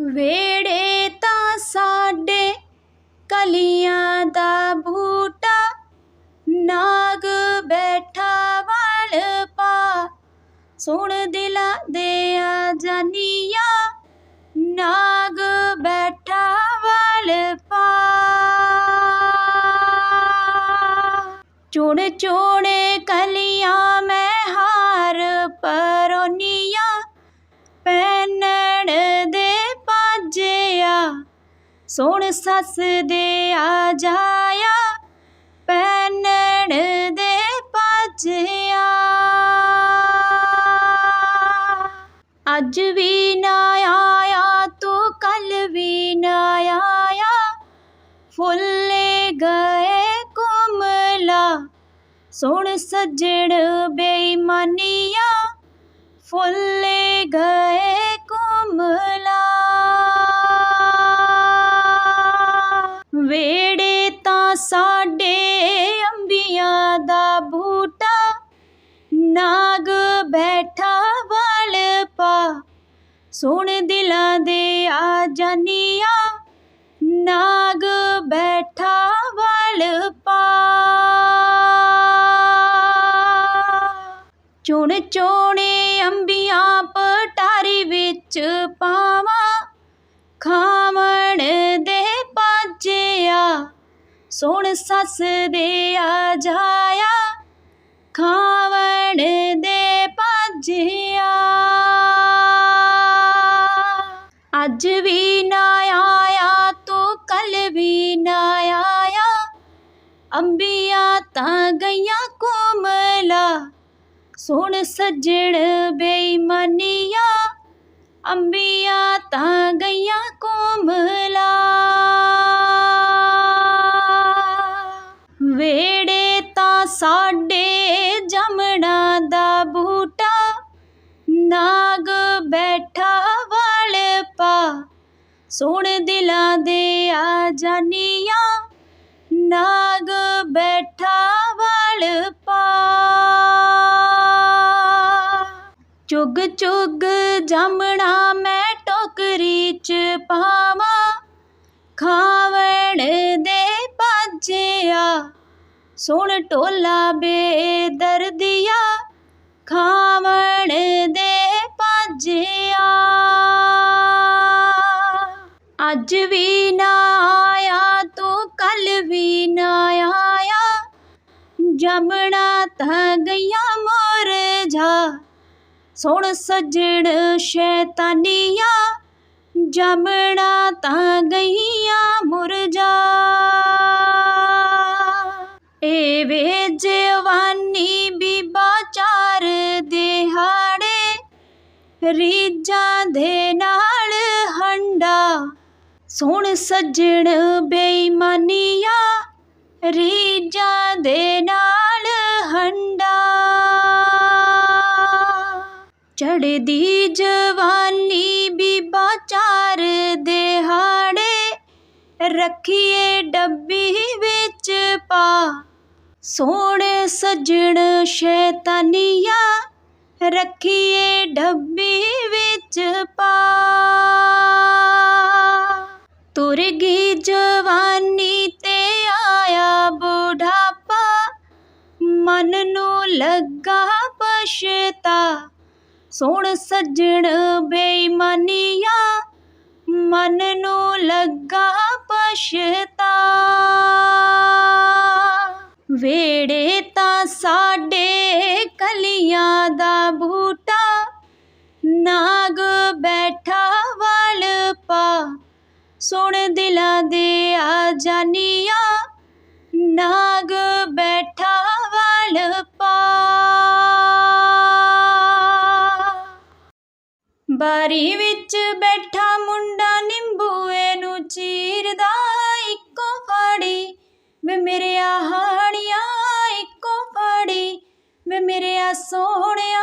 ਵੇੜੇ ਤਾਂ ਸਾਡੇ ਕਲੀਆਂ ਦਾ ਬੂਟਾ, ਨਾਗ ਬੈਠਾ ਵਲ ਪਾ। ਸੁਣ ਦਿਲਾਂ ਦੇ ਆ ਜਾਨੀਆਂ, ਨਾਗ ਬੈਠਾ ਵਲ ਪਾ। ਚੁਣ ਚੁਣੇ ਕਲੀਆਂ ਮੈਂ ਹਾਰ ਪਰੋਨੀਆਂ ਸੁਣ ਸੱਸ ਦੇ ਆ ਜਾਇਆ ਪੈਨਣ ਦੇ ਪਾਜਿਆ। ਅੱਜ ਵੀ ਨਾ ਆਇਆ, ਤੂੰ ਕੱਲ ਵੀ ਨਾ ਆਇਆ। ਫੁੱਲੇ ਗਏ ਕੁਮਲਾ, ਸੁਣ ਸੱਜਣ ਬੇਈਮਾਨੀਆਂ। ਫੁੱਲੇ ਗਏ ਕੁਮਲਾ। ਵੇੜੇ ਤਾਂ ਸਾਡੇ ਅੰਬੀਆਂ ਦਾ ਬੂਟਾ। ਨਾਗ ਬੈਠਾ ਵਲ ਪਾ। ਸੁਣ ਦਿਲਾਂ ਦੇ ਆ ਜਾਨੀਆਂ। ਨਾਗ ਬੈਠਾ ਵਲ ਪਾ। ਚੁਣ ਚੋਣੇ ਅੰਬੀਆਂ ਪਟਾਰੀ ਵਿੱਚ ਪਾਵਾਂ। ਖਾਵਣ ਦੇ ਪਾਜਿਆ ਸੁਣ ਸੱਸ ਦੇ ਆ ਜਾਇਆ ਖਾਵਣ ਦੇ ਪਾਜਿਆ ਅੱਜ ਵੀ ਨਾ ਆਇਆ, ਤੂੰ ਕੱਲ ਵੀ ਨਾ ਆਇਆ। ਅੰਬੀਆਂ ਤਾਂ ਗਈਆਂ ਕੋਮਲਾ ਸੁਣ ਸੱਜਣ ਬੇਈਮਾਨੀਆਂ। ਅੰਬੀਆਂ ਤਾਂ ਗਈਆਂ ਕੋਮਲਾ ਵੇੜੇ ਤਾਂ ਸਾਡੇ ਜਮਣਾ ਦਾ ਬੂਟਾ। ਨਾਗ ਬੈਠਾ ਵਲ ਪਾ। ਸੁਣ ਦਿਲਾਂ ਦੇ ਆ ਜਾਨੀਆਂ ਨਾਗ ਬੈਠਾ ਵਲ ਪਾ। ਚੁਗ ਚੁਗ ਜਮਣਾ ਮੈਂ ਸੁਣ ਟੋਲਾ ਬੇਦਰਦੀਆ, ਖਾਵਣ ਦੇ ਪਾਜਿਆ ਅੱਜ ਵੀ ਨਾ ਆਇਆ, ਤੂੰ ਕੱਲ ਵੀ ਨਾ ਆਇਆ। ਜਮਣਾ ਤਾਂ ਗਈਆਂ ਮੋਰ ਜਾ, ਸੁਣ ਸੱਜਣ ਸ਼ੈਤਾਨੀਆਂ, ਜਮਣਾ ਤਾਂ ਗਈਆਂ ਮੁਰਜਾ ਬੀਬਾ ਚਾਰ ਦਿਹਾੜੇ ਰੀਜਾਂ ਦੇ ਨਾਲ ਹੰਡਾ। ਸੁਣ ਸੱਜਣ ਬੇਈਮਾਨੀਆਂ ਰੀਜਾਂ ਦੇ ਨਾਲ ਹੰਡਾ। ਚੜਦੀ ਜਵਾਨੀ ਬੀਬਾ ਚਾਰ ਦਿਹਾੜੇ, ਰੱਖੀਏ ਡੱਬੀ ਵਿੱਚ ਪਾ। ਸੋਹਣੇ ਸੱਜਣ ਸ਼ੈਤਾਨੀਆਂ ਰੱਖੀਏ ਡੱਬੀ ਵਿੱਚ ਪਾ। ਤੁਰ ਗਈ ਜਵਾਨੀ ਤੇ ਆਇਆ ਬੁਢਾਪਾ, ਮਨ ਨੂੰ ਲੱਗਾ ਪਛਤਾ। ਸੁਣ ਸੱਜਣ ਬੇਈਮਾਨੀਆਂ, ਮਨ ਨੂੰ ਲੱਗਾ ਪਛਤਾ। ਵੇੜੇ ਤਾਂ ਸਾਡੇ ਕਲੀਆਂ ਦਾ ਬੂਟਾ। ਨਾਗ ਬੈਠਾ ਵਲ ਪਾ, ਸੁਣ ਦਿਲਾਂ ਦੇ ਆ ਜਾਨੀਆਂ ਨਾਗ ਬੈਠਾ ਵਲ ਪਾ। ਬਾਰੀ ਵਿੱਚ ਬੈਠਾ ਮੁੰਡਾ ਨਿੰਬੂਏ ਨੂੰ ਚੀਰਦਾ, ਇੱਕੋ ਫਾੜੀ ਵੇ ਮੇਰੇ ਹਾਣੀਆਂ ਇੱਕੋ ਫਾੜੀ ਵੇ ਮੇਰੇ ਆ ਸੋਹਣਿਆ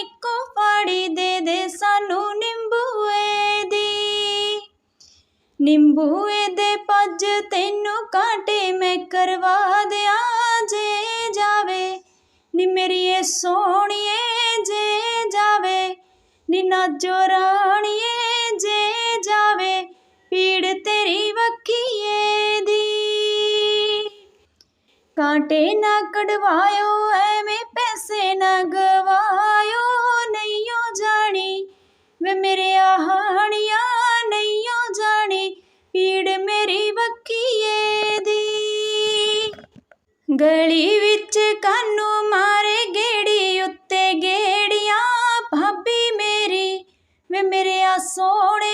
ਇੱਕੋ ਫਾੜੀ, ਦੇ ਦੇ ਸਾਨੂੰ ਨਿੰਬੂਏ ਦੀ। ਨਿੰਬੂਏ ਦੇ ਪੱਜ ਤੈਨੂੰ ਕਾਂਟੇ, ਮੈਂ ਕਰਵਾ ਦਿਆਂ ਜੇ ਜਾਵੇ। ਨੀ ਮੇਰੀਏ ਸੋਹਣੀਏ ਜੇ ਜਾਵੇ, ਨੀ ਨਾਜੋ ਰਾਣੀਏ ਜੇ ਜਾਵੇ। ਕਾਂਟੇ ਨਾ ਕਢਵਾਇਓ, ਐਵੇਂ ਪੈਸੇ ਨਾ ਗਵਾਇਓ ਨਹੀਂਓ ਜਾਣੀ। ਵੇ ਮੇਰੇ ਹਾਣੀਆਂ ਨਹੀਂਓ ਜਾਣੀ, ਪੀੜ ਮੇਰੀ ਵੱਖੀਏ ਦੀ। ਗਲੀ ਵਿੱਚ ਕਾਨੂੰ ਮਾਰੇ ਗੇੜੀ, ਉੱਤੇ ਗੇੜੀਆਂ, ਭਾਬੀ ਮੇਰੀ। ਵੇ ਮੇਰੇ ਆ ਸੋਹਣਿਆ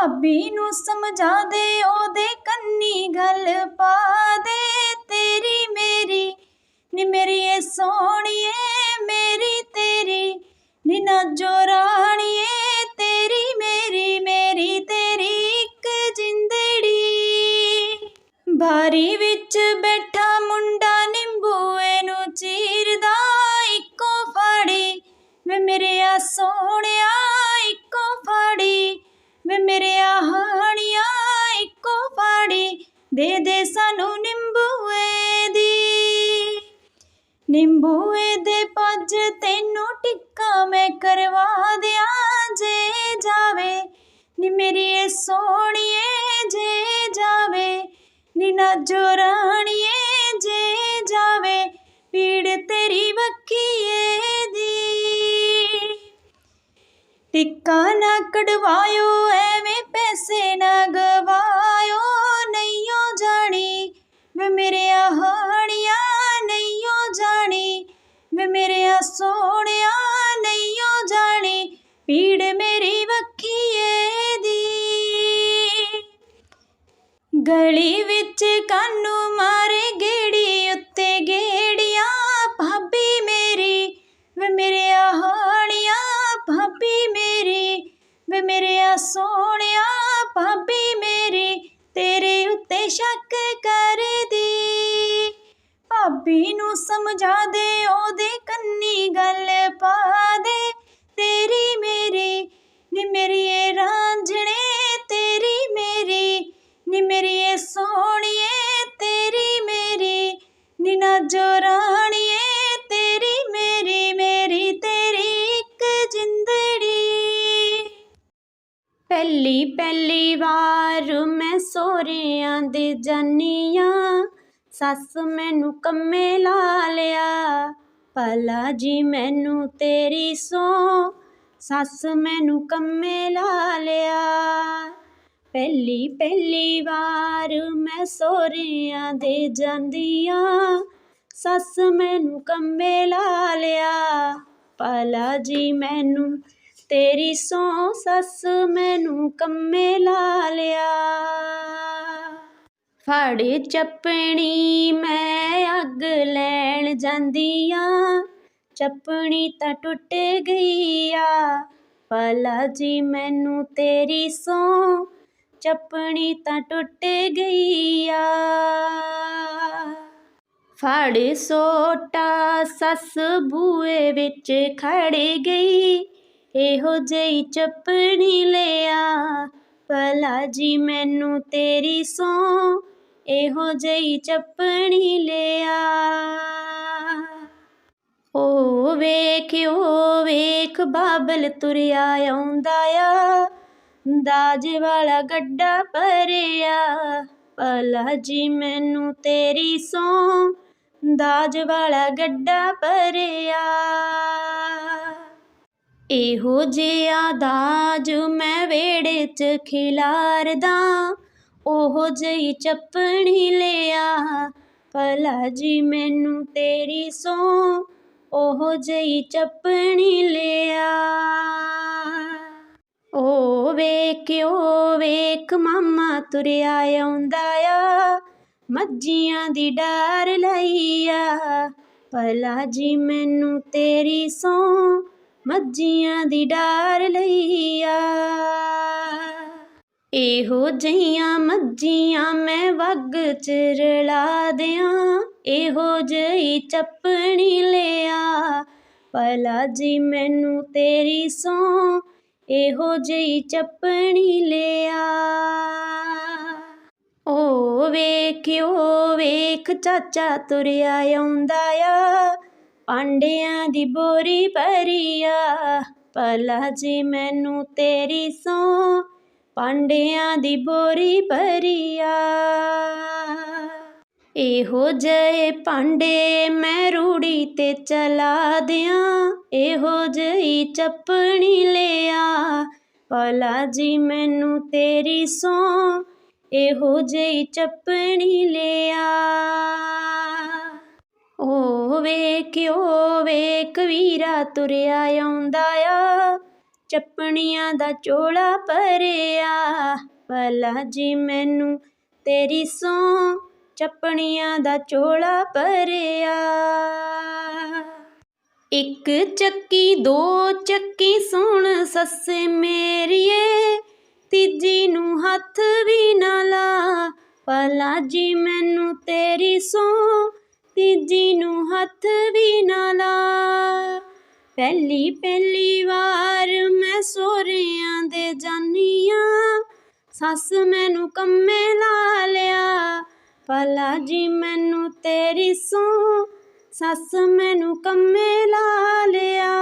ਭਾਬੀ ਨੂੰ ਸਮਝਾ ਦੇ ਉਹਦੇ ਕੰਨੀ ਗੱਲ ਪਾ ਦੇ ਤੇਰੀ ਮੇਰੀ, ਨੀ ਮੇਰੀ ਏ ਸੋਹਣੀਏ, ਮੇਰੀ ਤੇਰੀ, ਨੀ ਨਾਜੋ ਰਾਣੀਏ ਤੇਰੀ ਮੇਰੀ ਮੇਰੀ ਤੇਰੀ ਇੱਕ ਜਿੰਦੜੀ। ਬਾਰੀ ਵਿੱਚ ਬੈਠਾ ਮੁੰਡਾ ਨਿੰਬੂਏ ਨੂੰ ਚੀਰਦਾ, ਇੱਕੋ ਫਾੜੀ, ਵੇ ਮੇਰੇ ਆ ਸੋਹਣਿਆ ਵੇ ਮੇਰੇ ਆ ਇੱਕੋ ਫਾੜੀ ਦੇ ਦੇ ਸਾਨੂੰ ਨਿੰਬੂਏ ਦੀ। ਨਿੰਬੂਏ ਦੇ ਪੱਜ ਤੈਨੂੰ ਟਿੱਕਾ ਮੈਂ ਕਰਵਾ ਦਿਆਂ ਜੇ ਜਾਵੇ। ਨੀ ਮੇਰੀ ਏ ਸੋਹਣੀਏ ਜੇ ਜਾਵੇ। ਨੀ ਨਾਜੋ ਰਾਣੀਏ ਜੇ ਜਾਵੇ। ਪੀੜ ਤੇਰੀ ਵੱਖੀਏ ਟਿੱਕਾ ਨਾ ਕਢਵਾਇਓ, ਐਵੇਂ ਪੈਸੇ ਨਾ ਗਵਾਇਓ। ਨਹੀਂਓ ਜਾਣੀ ਵੇ ਮੇਰੇ ਹਾਣੀਆਂ ਨਹੀਂਓ ਜਾਣੀ ਵੇ ਮੇਰੇ ਸੋਹਣਿਆ ਨਹੀਂਓ ਜਾਣੀ, ਪੀੜ ਮੇਰੀ ਵੱਖੀਏ ਦੀ। ਗਲੀ ਵਿੱਚ ਕਾਨੂੰ ਮਾਰੇ ਗੇੜੀ, ਉੱਤੇ ਗੇੜੀਆਂ, ਭਾਬੀ ਮੇਰੀ ਵੇ ਮੇਰੇ ਆ ਵੇ ਮੇਰੇ ਸੋਹਣਿਆ ਭਾਬੀ ਮੇਰੀ, ਤੇਰੇ ਉੱਤੇ ਸ਼ੱਕ ਕਰਦੀ। ਭਾਬੀ ਨੂੰ ਸਮਝਾ ਦੇ ਉਹਦੇ ਕੰਨੀ ਗੱਲ ਪਾ ਪਹਿਲੀ ਵਾਰ ਮੈਂ ਸੋਹਰਿਆਂ ਦੇ ਜਾਨੀਆਂ, ਸੱਸ ਮੈਨੂੰ ਕੰਮੇ ਲਾ ਲਿਆ। ਭਲਾ ਜੀ ਮੈਨੂੰ ਤੇਰੀ ਸੋ ਸੱਸ ਮੈਨੂੰ ਕੰਮੇ ਲਾ ਲਿਆ। ਪਹਿਲੀ ਪਹਿਲੀ ਵਾਰ ਮੈਂ ਸੋਹਰਿਆਂ ਦੇ ਜਾਂਦੀ ਜਾਂਦੀਆਂ ਸੱਸ ਮੈਨੂੰ ਕੰਮੇ ਲਾ ਲਿਆ। ਭਲਾ ਜੀ ਮੈਨੂੰ ਤੇਰੀ ਸੌ ਸੱਸ ਮੈਨੂੰ ਕੰਮੇ ਲਾ ਲਿਆ। ਫੜ ਚੱਪਣੀ ਮੈਂ ਅੱਗ ਲੈਣ ਜਾਂਦੀ ਆ ਚੱਪਣੀ ਤਾਂ ਟੁੱਟ ਗਈ ਆ ਭਲਾ ਜੀ, ਮੈਨੂੰ ਤੇਰੀ ਸੌ ਚੱਪਣੀ ਤਾਂ ਟੁੱਟ ਗਈ ਆ ਫੜ ਸੋਟਾ ਸੱਸ ਬੂਏ ਵਿੱਚ ਖੜ ਗਈ ਇਹੋ ਜਿਹੀ ਚੱਪਣੀ ਲਿਆ। ਭਲਾ ਜੀ, ਮੈਨੂੰ ਤੇਰੀ ਸੌ ਇਹੋ ਜਿਹੀ ਚੱਪਣੀ ਲਿਆ। ਓ ਵੇਖ ਓ ਵੇਖ, ਬਾਬਲ ਤੁਰਿਆ ਆਉਂਦਾ ਆ। ਦਾਜ ਵਾਲਾ ਗੱਡਾ ਭਰਿਆ। ਭਲਾ ਜੀ, ਮੈਨੂੰ ਤੇਰੀ ਸੌ ਦਾਜ ਵਾਲਾ ਗੱਡਾ ਭਰਿਆ। ਇਹੋ ਜਿਹਾ ਦਾਜ ਮੈਂ ਵੇੜੇ 'ਚ ਖਿਲਾਰਦਾ, ਉਹੋ ਜਿਹੀ ਚੱਪਣੀ ਲਿਆ। ਭਲਾ ਜੀ ਮੈਨੂੰ ਤੇਰੀ ਸੌ ਉਹੋ ਜਿਹੀ ਚੱਪਣੀ ਲਿਆ। ਓ ਵੇਖ ਓ ਵੇਖ, ਮਾਮਾ ਤੁਰਿਆ ਆਉਂਦਾ ਆ, ਮੱਝੀਆਂ ਦੀ ਡਾਰ ਲਈ ਆ ਭਲਾ ਜੀ ਮੈਨੂੰ ਤੇਰੀ ਸੌ ਮੱਝੀਆਂ ਦੀ ਡਾਰ ਲਈ ਆ ਇਹੋ ਜਿਹੀਆਂ ਮੱਝੀਆਂ ਮੈਂ ਵੱਗ ਚ ਰਲਾ ਦਿਆਂ। ਇਹੋ ਜਿਹੀ ਚੱਪਣੀ ਲਿਆ। ਭਲਾ ਜੀ ਮੈਨੂੰ ਤੇਰੀ ਸੌ ਇਹੋ ਜਿਹੀ ਚੱਪਣੀ ਲਿਆ। ਓ ਵੇਖਿਓ, ਵੇਖ ਚਾਚਾ ਤੁਰਿਆ ਆਉਂਦਾ ਆ। ਪਾਂਡਿਆਂ ਦੀ ਬੋਰੀ ਭਰੀ ਆ ਭਲਾ ਜੀ ਮੈਨੂੰ ਤੇਰੀ ਸੌ, ਪਾਂਡਿਆਂ ਦੀ ਬੋਰੀ ਭਰੀਆ। ਇਹੋ ਜਿਹੇ ਭਾਂਡੇ ਮੈਂ ਰੂੜੀ ਤੇ ਚਲਾ ਦਿਆਂ, ਇਹੋ ਜਿਹੀ ਚੱਪਣੀ ਲਿਆ। ਭਲਾ ਜੀ ਮੈਨੂੰ ਤੇਰੀ ਸੌ, ਇਹੋ ਜਿਹੀ ਚੱਪਣੀ ਲਿਆ। ਓ ਵੇਖਿਓ, ਵੇਖ ਵੀਰਾ ਤੁਰਿਆ ਆਉਂਦਾ ਆ। ਚੱਪਣੀਆਂ ਦਾ ਚੋਲਾ ਭਰਿਆ। ਭਲਾ ਜੀ ਮੈਨੂੰ ਤੇਰੀ ਸੌ ਚੱਪਣੀਆਂ ਦਾ ਚੋਲਾ ਭਰਿਆ। ਇੱਕ ਚੱਕੀ, ਦੋ ਚੱਕੀ ਸੁਣ ਸੱਸੇ ਮੇਰੀਏ। ਤੀਜੀ ਨੂੰ ਹੱਥ ਵੀ ਨਾ ਲਾ। ਭਲਾ ਜੀ ਮੈਨੂੰ ਤੇਰੀ ਸੌ ਤੀਜੀ ਨੂੰ ਹੱਥ ਵੀ ਨਾ ਲਾ। ਪਹਿਲੀ ਪਹਿਲੀ ਵਾਰ ਮੈਂ ਸੋਹਰਿਆਂ ਦੇ ਜਾਨੀਆਂ। ਸੱਸ ਮੈਨੂੰ ਕੰਮੇ ਲਾ ਲਿਆ। ਭਲਾ ਜੀ ਮੈਨੂੰ ਤੇਰੀ ਸੌ ਸੱਸ ਮੈਨੂੰ ਕੰਮੇ ਲਾ ਲਿਆ।